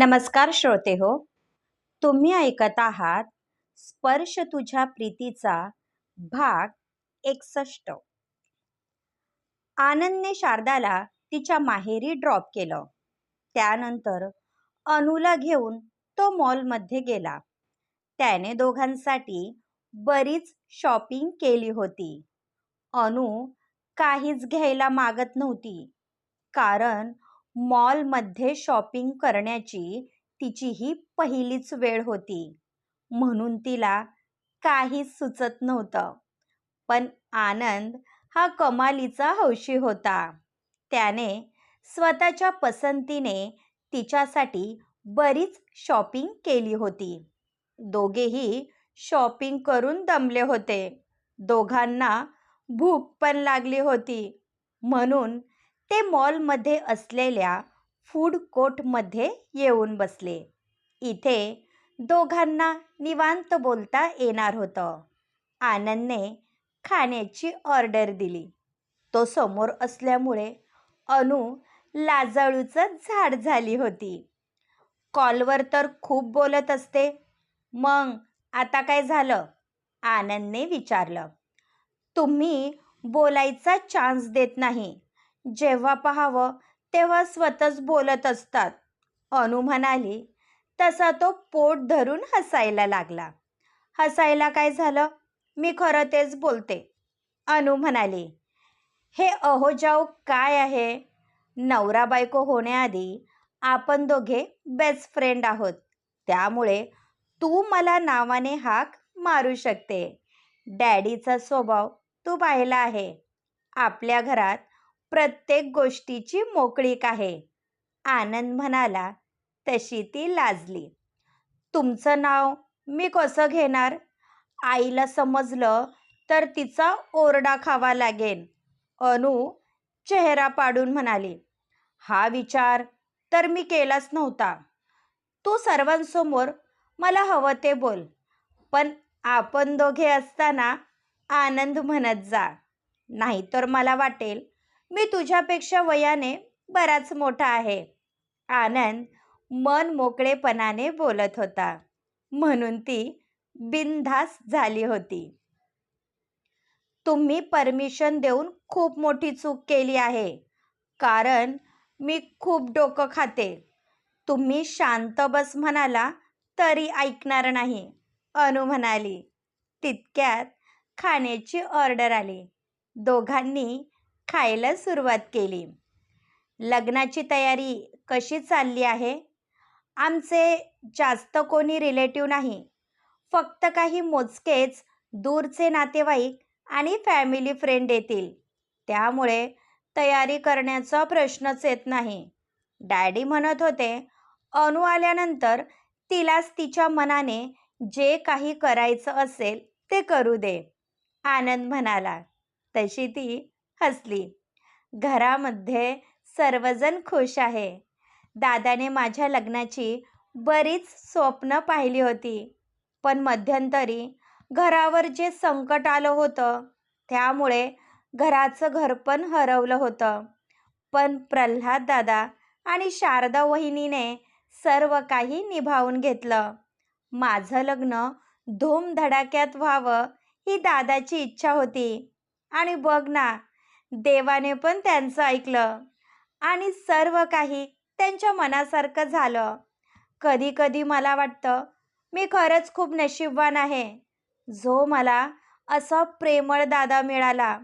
नमस्कार श्रोते हो तुम्ही ऐकत आहात स्पर्श तुझ्या प्रीतीचा भाग एकसष्ट. आनंदने शारदाला तिच्या माहेरी ड्रॉप केलं. त्यानंतर अनुला घेऊन तो मॉलमध्ये गेला. त्याने दोघांसाठी बरीच शॉपिंग केली होती. अनु काहीच घ्यायला मागत नव्हती. कारण मॉलमध्ये शॉपिंग करण्याची तिची ही पहिलीच वेळ होती. म्हणून तिला काहीच सुचत नव्हतं. पण आनंद हा कमालीचा हौशी होता. त्याने स्वतःच्या पसंतीने तिच्यासाठी बरीच शॉपिंग केली होती. दोघेही शॉपिंग करून दमले होते. दोघांना भूक पण लागली होती. म्हणून ते मॉलमध्ये असलेल्या फूड कोर्टमध्ये येऊन बसले. इथे दोघांना निवांत बोलता येणार होतं. आनंदने खाण्याची ऑर्डर दिली. तो समोर असल्यामुळे अनु लाजाळूचं झाड झाली होती. कॉलवर तर खूप बोलत असते. मग आता काय झालं? आनंदने विचारलं. तुम्ही बोलायचा चान्स देत नाही. जेव्हा पाहावं तेव्हा स्वतःच बोलत असतात. अनु म्हणाली तसा तो पोट धरून हसायला लागला. हसायला काय झालं? मी खरं तेच बोलते. अनु म्हणाली हे अहोजाऊ काय आहे? नवरा बायको होण्याआधी आपण दोघे बेस्ट फ्रेंड आहोत. त्यामुळे तू मला नावाने हाक मारू शकते. डॅडीचा स्वभाव तू पाहिला आहे. आपल्या घरात प्रत्येक गोष्टीची मोकळीक आहे. आनंद म्हणाला तशी ती लाजली. तुमचं नाव मी कसं घेणार? आईला समजलं तर तिचा ओरडा खावा लागेल अनु चेहरा पाडून म्हणाली हा विचार तर मी केलाच नव्हता. तू सर्वांसमोर मला हवं ते बोल. पण आपण दोघे असताना आनंद म्हणत जा. नाहीतर मला वाटेल मी तुझ्यापेक्षा वयाने बराच मोठा आहे. आनंद मन मोकळेपणाने बोलत होता. म्हणून ती बिनधास झाली होती. तुम्ही परमिशन देऊन खूप मोठी चूक केली आहे. कारण मी खूप डोकं खाते. तुम्ही शांत बस म्हणाला तरी ऐकणार नाही. अनु म्हणाली तितक्यात खाण्याची ऑर्डर आली. दोघांनी खायला सुरुवात केली. लग्नाची तयारी कशी चालली आहे? आमचे जास्त कोणी रिलेटिव्ह नाही. फक्त काही मोजकेच दूरचे नातेवाईक आणि फॅमिली फ्रेंड येतील. त्यामुळे तयारी करण्याचा प्रश्नच येत नाही. डॅडी म्हणत होते अनु आल्यानंतर तिलाच तिच्या मनाने जे काही करायचं असेल ते करू दे. आनंद म्हणाला. तशी ती हसली. घरामध्ये सर्वजण खुश आहे. दादाने माझ्या लग्नाची बरीच स्वप्न पाहिली होती पण मध्यंतरी घरावर जे संकट आलं होतं त्यामुळे घराचं घर पण हरवलं होतं. पण प्रल्हाद दादा आणि शारदा वहिनीने सर्व काही निभावून घेतलं. माझं लग्न धूमधडाक्यात व्हावं ही दादाची इच्छा होती. आणि बघ ना देवाने पण त्यांचं ऐकलं. आणि सर्व काही त्यांच्या मनासारखं झालं. कधी कधी मला वाटतं मी खरंच खूप नशीबवान आहे. जो मला असा प्रेमळ दादा मिळाला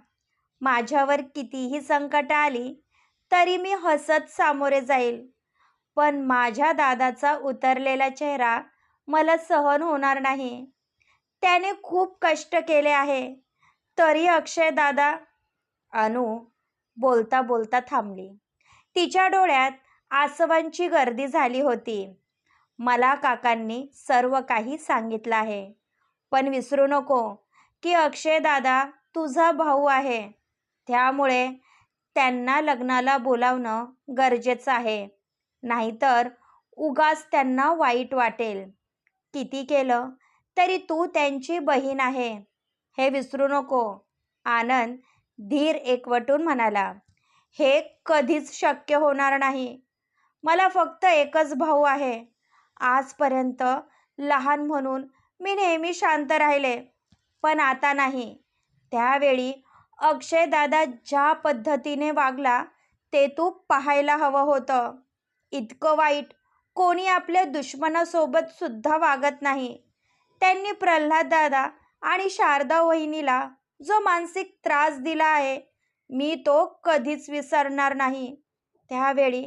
माझ्यावर कितीही संकट आली तरी मी हसत सामोरे जाईल. पण माझ्या दादाचा उतरलेला चेहरा मला सहन होणार नाही. त्याने खूप कष्ट केले आहे. तरी अक्षय दादा अनु बोलता बोलता थांबली. तिच्या डोळ्यात आसवांची गर्दी झाली होती. मला काकांनी सर्व काही सांगितलं आहे. पण विसरू नको की अक्षय दादा तुझा भाऊ आहे. त्यामुळे त्यांना लग्नाला बोलावणं गरजेचं आहे. नाहीतर उगाच त्यांना वाईट वाटेल. किती केलं तरी तू त्यांची बहीण आहे. हे विसरू नको. आनंद धीर एकवटून म्हणाला हे कधीच शक्य होणार नाही. मला फक्त एकच भाऊ आहे. आजपर्यंत लहान म्हणून मी नेहमी शांत राहिले पण आता नाही. त्यावेळी अक्षयदादा ज्या पद्धतीने वागला ते तू पाहायला हवं होतं. इतकं वाईट कोणी आपल्या दुश्मनासोबत सुद्धा वागत नाही. त्यांनी प्रल्हाद दादा आणि शारदा वहिनीला जो मानसिक त्रास दिला आहे मी तो कधीच विसरणार नाही. त्यावेळी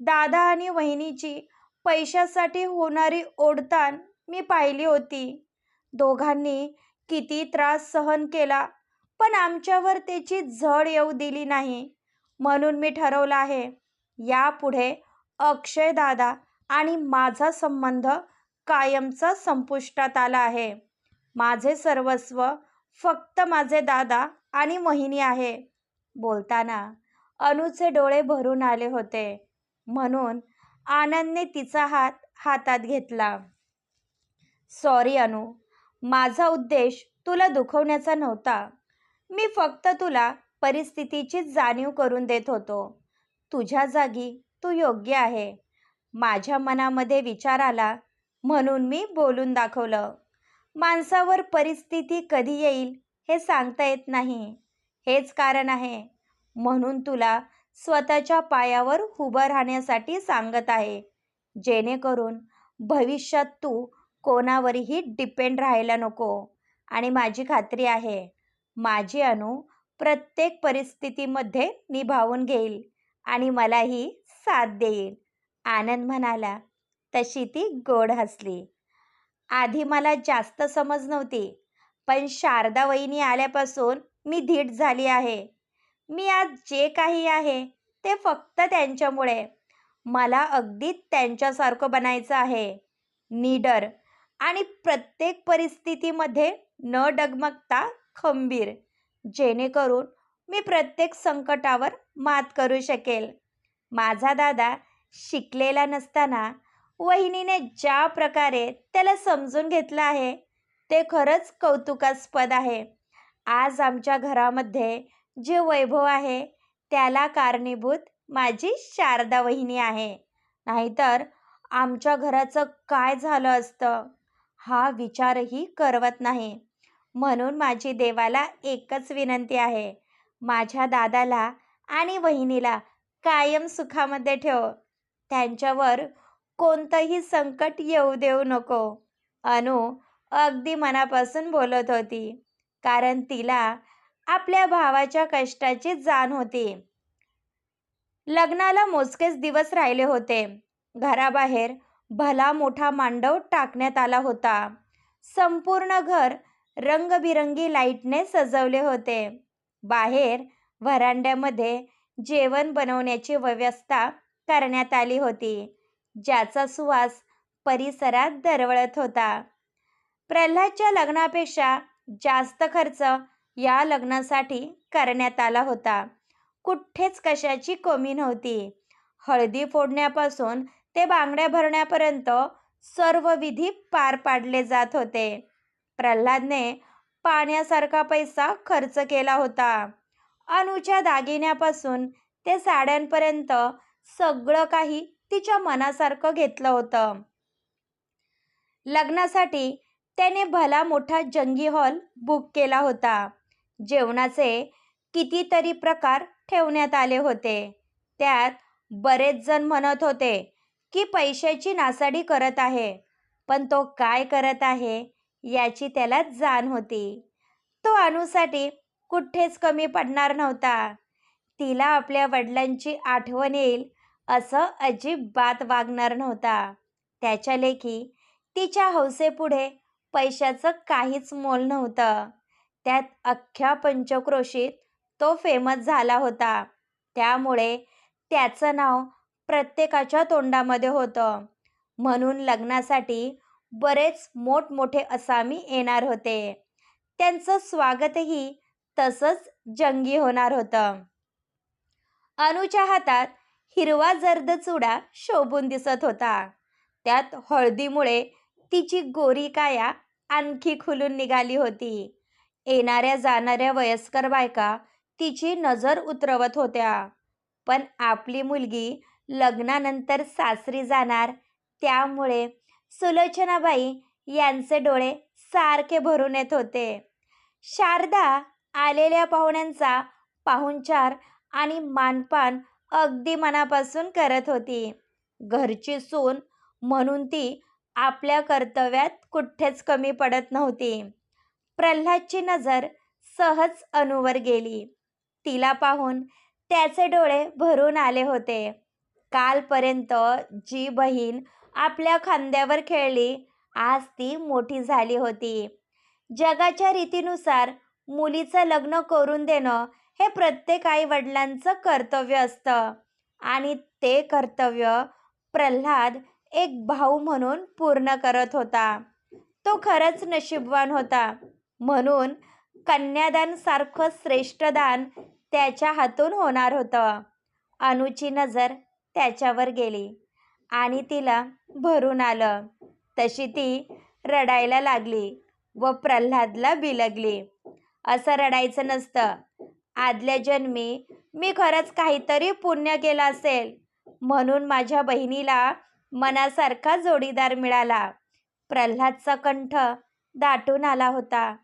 दादा आणि वहिनीची पैशासाठी होणारी ओढताण मी पाहिली होती. दोघांनी किती त्रास सहन केला पण आमच्यावर त्याची झड येऊ दिली नाही. म्हणून मी ठरवलं आहे यापुढे अक्षय दादा आणि माझा संबंध कायमचा संपुष्टात आला आहे. माझे सर्वस्व फक्त माझे दादा आणि महिनी आहे. बोलताना अनुचे डोळे भरून आले होते. म्हणून आनंदने तिचा हात हातात घेतला. सॉरी अनु. माझा उद्देश तुला दुखवण्याचा नव्हता. मी फक्त तुला परिस्थितीची जाणीव करून देत होतो. तुझ्या जागी तू योग्य आहे. माझ्या मनामध्ये विचार आला म्हणून मी बोलून दाखवलं. माणसावर परिस्थिती कधी येईल हे सांगता येत नाही. हेच कारण आहे. म्हणून तुला स्वतःच्या पायावर उभं राहण्यासाठी सांगत आहे. जेणेकरून भविष्यात तू कोणावरही डिपेंड राहायला नको. आणि माझी खात्री आहे माझी अनु प्रत्येक परिस्थितीमध्ये निभावून घेईल आणि मलाही साथ देईल. आनंद म्हणाला तशी ती गोड हसली. आधी मला जास्त समज नव्हती पण शारदा वहिनी आल्यापासून मी धीट झाली आहे. मी आज जे काही आहे ते फक्त त्यांच्यामुळे. मला अगदी त्यांच्यासारखं बनायचं आहे. निडर आणि प्रत्येक परिस्थितीमध्ये न डगमगता खंबीर जेणेकरून मी प्रत्येक संकटावर मात करू शकेल. माझा दादा शिकलेला नसताना वहिनीने ज्या प्रकारे त्याला समजून घेतलं आहे ते खरंच कौतुकास्पद आहे. आज आमच्या घरामध्ये जे वैभव आहे त्याला कारणीभूत माझी शारदा वहिनी आहे. नाहीतर आमच्या घराचं काय झालं असतं? हा विचारही करवत नाही. म्हणून माझी देवाला एकच विनंती आहे. माझ्या दादाला आणि वहिनीला कायम सुखामध्ये ठेव. त्यांच्यावर कोणतंही संकट येऊ देऊ नको. अनु अगदी मनापासून बोलत होती. कारण तिला आपल्या भावाच्या कष्टाची जाण होती. लग्नाला मोजकेच दिवस राहिले होते. घराबाहेर भला मोठा मांडव टाकण्यात आला होता. संपूर्ण घर रंगबिरंगी लाईटने सजवले होते. बाहेर व्हरांड्यामध्ये जेवण बनवण्याची व्यवस्था करण्यात आली होती. ज्याचा सुवास परिसरात दरवळत होता. प्रल्हादच्या लग्नापेक्षा जास्त खर्च या लग्नासाठी करण्यात आला होता. कुठेच कशाची कमी नव्हती. हळदी फोडण्यापासून ते बांगड्या भरण्यापर्यंत सर्व विधी पार पाडले जात होते. प्रल्हादने पाण्यासारखा पैसा खर्च केला होता. अनुच्या दागिन्यापासून ते साड्यांपर्यंत सगळं काही तिच्या मनासारखं घेतलं होतं. लग्नासाठी त्याने भला मोठा जंगी हॉल बुक केला होता. जेवणाचे कितीतरी प्रकार ठेवण्यात आले होते. त्यात बरेच जण म्हणत होते की पैशाची नासाडी करत आहे पण तो काय करत आहे याची त्याला जाण होती. तो अनुसाठी कुठेच कमी पडणार नव्हता. तिला आपल्या वडिलांची आठवण येईल असं अजिबात वागणार नव्हता. त्याच्या लेखी तिच्या हौसेपुढे पैशाचं काहीच मोल नव्हतं. त्यात अख्ख्या पंचक्रोशीत तो फेमस झाला होता. त्यामुळे त्याचं नाव प्रत्येकाच्या तोंडामध्ये होतं. म्हणून लग्नासाठी बरेच मोठमोठे असामी येणार होते. त्यांचं स्वागतही तसंच जंगी होणार होतं. अनुच्या हातात हिरवा जर्द चुडा शोभून दिसत होता. त्यात हळदीमुळे तिची गोरी काया आणखी खुलून निघाली होती. येणाऱ्या जाणाऱ्या वयस्कर बायका तिची नजर उतरवत होत्या. पण आपली मुलगी लग्नानंतर सासरी जाणार त्यामुळे सुलोचनाबाई यांचे डोळे सारखे भरून येत होते. शारदा आलेल्या पाहुण्यांचा पाहुणचार आणि मानपान अगदी मनापासून करत होती. घरची सून म्हणून ती आपल्या कर्तव्यात कुठेच कमी पडत नव्हती. प्रल्हादची नजर सहज अनुवर गेली. तिला पाहून त्याचे डोळे भरून आले होते. कालपर्यंत जी बहीण आपल्या खांद्यावर खेळली आज ती मोठी झाली होती. जगाच्या रीतीनुसार मुलीचं लग्न करून देणं हे प्रत्येक आई वडिलांचं कर्तव्य असतं. आणि ते कर्तव्य प्रल्हाद एक भाऊ म्हणून पूर्ण करत होता. तो खरंच नशीबवान होता. म्हणून कन्यादान सारखं श्रेष्ठ दान त्याच्या हातून होणार होतं. अनुची नजर त्याच्यावर गेली आणि तिला भरून आलं. तशी ती रडायला लागली व प्रल्हादला बिलगली. असं रडायचं नसतं. आदल्या जन्मी मी खरंच काहीतरी पुण्य केलं असेल. म्हणून माझ्या बहिणीला मनासारखा जोडीदार मिळाला. प्रल्हादचा कंठ दाटून आला होता.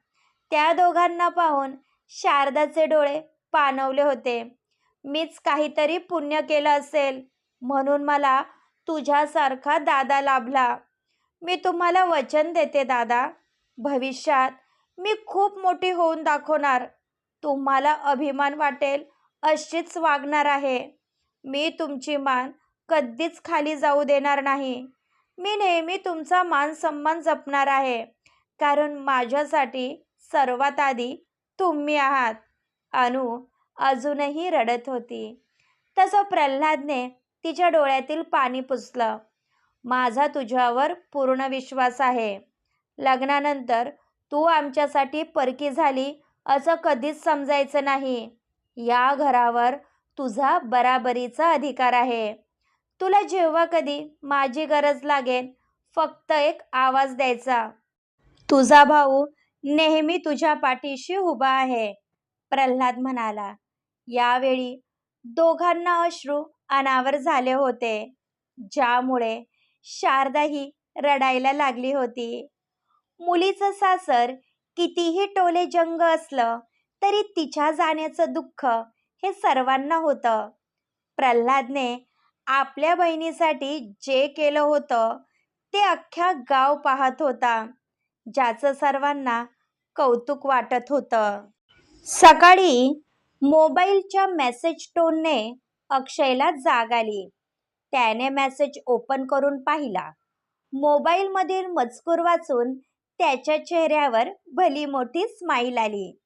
त्या दोघांना पाहून शारदाचे डोळे पाणवले होते. मीच काहीतरी पुण्य केलं असेल म्हणून मला तुझ्यासारखा दादा लाभला. मी तुम्हाला वचन देते दादा. भविष्यात मी खूप मोठी होऊन दाखवणार. तुम्हाला अभिमान वाटेल अशीच वागणार आहे. मी तुमची मान कधीच खाली जाऊ देणार नाही. मी नेहमी तुमचा मान सन्मान जपणार आहे. कारण माझ्यासाठी सर्वात आधी तुम्ही आहात. अनु अजूनही रडत होती. तसं प्रल्हादने तिच्या डोळ्यातील पाणी पुसलं. माझा तुझ्यावर पूर्ण विश्वास आहे. लग्नानंतर तू आमच्यासाठी परकी झाली असं कधीच समजायचं नाही. या घरावर तुझा बराबरीचा अधिकार आहे. तुला जेव्हा कधी माझी गरज लागेल फक्त एक आवाज द्यायचा. तुझा भाऊ नेहमी तुझ्या पाठीशी उभा आहे प्रल्हाद म्हणाला. यावेळी दोघांना अश्रू अनावर झाले होते ज्यामुळे शारदाही रडायला लागली होती. मुलीचं सासर कितीही टोले जंग असलं तरी तिच्या जाण्याचं दुःख हे सर्वांना होतं. प्रल्हादने आपल्या बहिणीसाठी जे केलं होतं ते अख्ख्या गाव पाहत होता ज्याचं सर्वांना कौतुक वाटत होतं. सकाळी मोबाईलच्या मेसेज टोनने अक्षयला जाग आली. त्याने मेसेज ओपन करून पाहिला. मोबाईलमधील मजकूर वाचून त्याच्या चेहऱ्यावर भली मोठी स्माईल आली.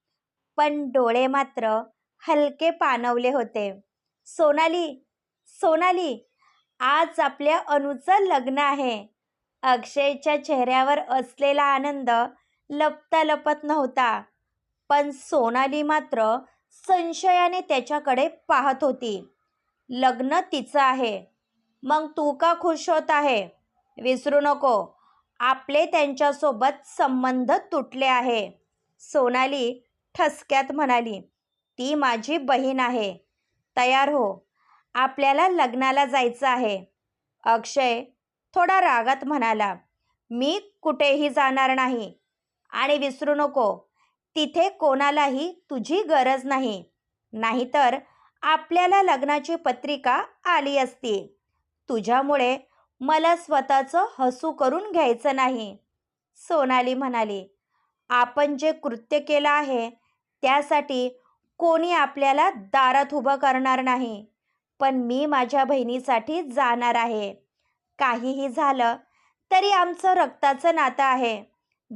पण डोळे मात्र हलके पाणवले होते. सोनाली सोनाली आज आपल्या अनुचं लग्न आहे. अक्षयच्या चेहऱ्यावर असलेला आनंद लपता लपत नव्हता. पण सोनाली मात्र संशयाने त्याच्याकडे पाहत होती. लग्न तिचं आहे. मग तू का खुश होत आहे? विसरू नको. आपले त्यांच्यासोबत संबंध तुटले आहे. सोनाली ठसक्यात म्हणाली ती माझी बहीण आहे. तयार हो. आपल्याला लग्नाला जायचं आहे. अक्षय थोडा रागात म्हणाला मी कुठेही जाणार नाही. आणि विसरू नको. तिथे कोणालाही तुझी गरज नाही. नाहीतर आपल्याला लग्नाची पत्रिका आली असती. तुझ्यामुळे मला स्वतःचं हसू करून घ्यायचं नाही. सोनाली म्हणाली आपण जे कृत्य केलं आहे त्यासाठी कोणी आपल्याला दारात उभं करणार नाही. पण मी माझ्या बहिणीसाठी जाणार आहे. काहीही झालं तरी आमचं रक्ताचं नातं आहे.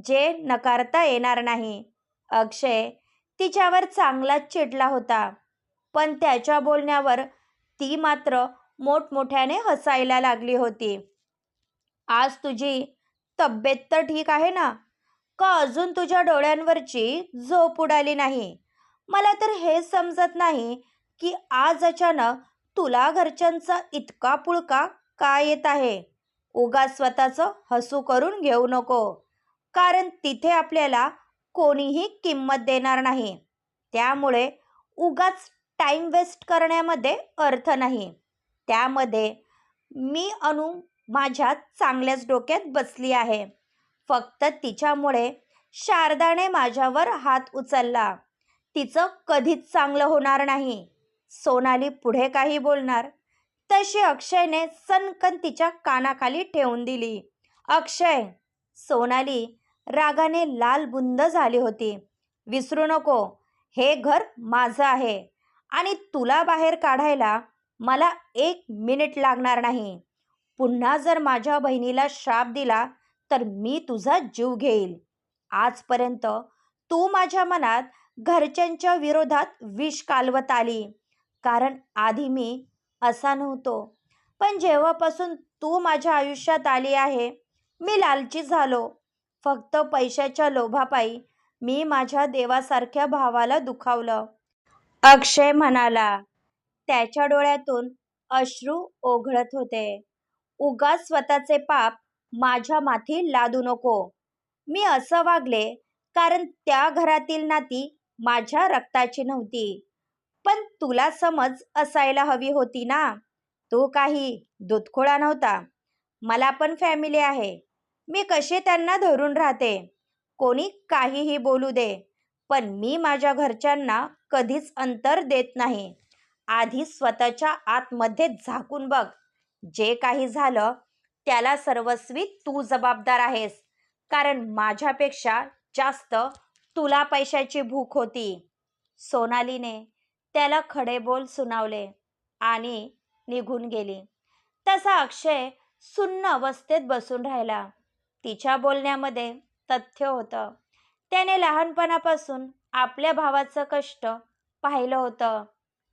जे नकारता येणार नाही. अक्षय तिच्यावर चांगलाच चिडला होता. पण त्याच्या बोलण्यावर ती मात्र मोठमोठ्याने हसायला लागली होती. आज तुझी तब्येत तर ठीक आहे ना? का अजून तुझ्या डोळ्यांवरची झोप उडाली नाही? मला तर हे समजत नाही की आज अचानक तुला घरच्यांचा इतका पुळका का येत आहे? उगा स्वतःचं हसू करून घेऊ नको. कारण तिथे आपल्याला कोणीही किंमत देणार नाही. त्यामुळे उगाच टाईम वेस्ट करण्यामध्ये अर्थ नाही. त्यामध्ये मी अनु माझ्या चांगल्याच डोक्यात बसली आहे. फक्त तिच्यामुळे शारदाने माझ्यावर हात उचलला. तिचं कधीच चांगलं होणार नाही. सोनाली पुढे काही बोलणार. तशी अक्षयने सनकन तिच्या कानाखाली ठेवून दिली. अक्षय! सोनाली रागाने लाल बुंद झाली होती. विसरू नको. हे घर माझं आहे. आणि तुला बाहेर काढायला मला एक मिनिट लागणार नाही. पुन्हा जर माझ्या बहिणीला श्राप दिला तर मी तुझा जीव घेईल. आजपर्यंत तू माझ्या मनात घरच्यांच्या विरोधात विष कालवत आली. कारण आधी मी असा नव्हतो. पण जेव्हापासून तू माझ्या आयुष्यात आली आहे मी लालची झालो. फक्त पैशाच्या लोभापायी मी माझ्या देवासारख्या भावाला दुखावलं. अक्षय म्हणाला त्याच्या डोळ्यातून अश्रू ओघळत होते. उगाच स्वतःचे पाप माझ्या माथी लादू नको. मी असं वागले कारण त्या घरातील नाती माझ्या रक्ताची नव्हती. पण तुला समज असायला हवी होती ना? तू काही दुधखोळा नव्हता. मला पण फॅमिली आहे. मी कसे त्यांना धरून राहते? कोणी काहीही बोलू दे. पण मी माझ्या घरच्यांना कधीच अंतर देत नाही. आधी स्वतःच्या आतमध्ये झाकून बघ. जे काही झालं त्याला सर्वस्वी तू जबाबदार आहेस. कारण माझ्यापेक्षा जास्त तुला पैशाची भूक होती. सोनालीने त्याला खडे बोल सुनावले आणि निघून गेली. तसा अक्षय सुन्न अवस्थेत बसून राहिला. तिच्या बोलण्यामध्ये तथ्य होतं. त्याने लहानपणापासून आपल्या भावाचं कष्ट पाहिलं होतं.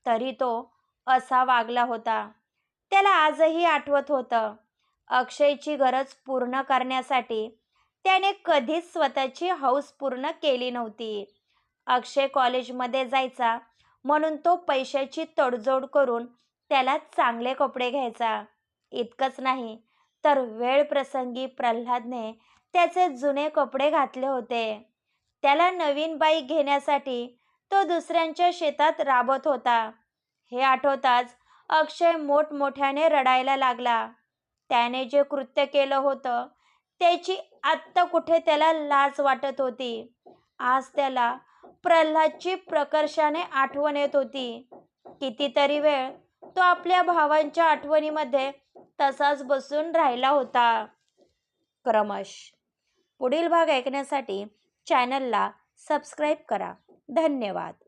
तरी तो असा वागला होता. त्याला आजही आठवत होतं. अक्षयची गरज पूर्ण करण्यासाठी त्याने कधीच स्वतःची हौस पूर्ण केली नव्हती. अक्षय कॉलेजमध्ये जायचा म्हणून तो पैशाची तडजोड करून त्याला चांगले कपडे घ्यायचा. इतकंच नाही तर वेळ प्रसंगी प्रल्हादने त्याचे जुने कपडे घातले होते. त्याला नवीन बाईक घेण्यासाठी तो दुसऱ्यांच्या शेतात राबत होता. हे आठवताच अक्षय मोठमोठ्याने रडायला लागला. त्याने जे कृत्य केलं होतं त्याची आत्ता कुठे त्याला लाज वाटत होती. आज त्याला प्रल्हादची प्रकर्षाने आठवण येत होती. कितीतरी वेळ तो आपल्या भावांच्या आठवणीमध्ये तसाच बसून राहिला होता. क्रमश. पुढील भाग ऐकण्यासाठी चॅनलला सबस्क्राईब करा. धन्यवाद.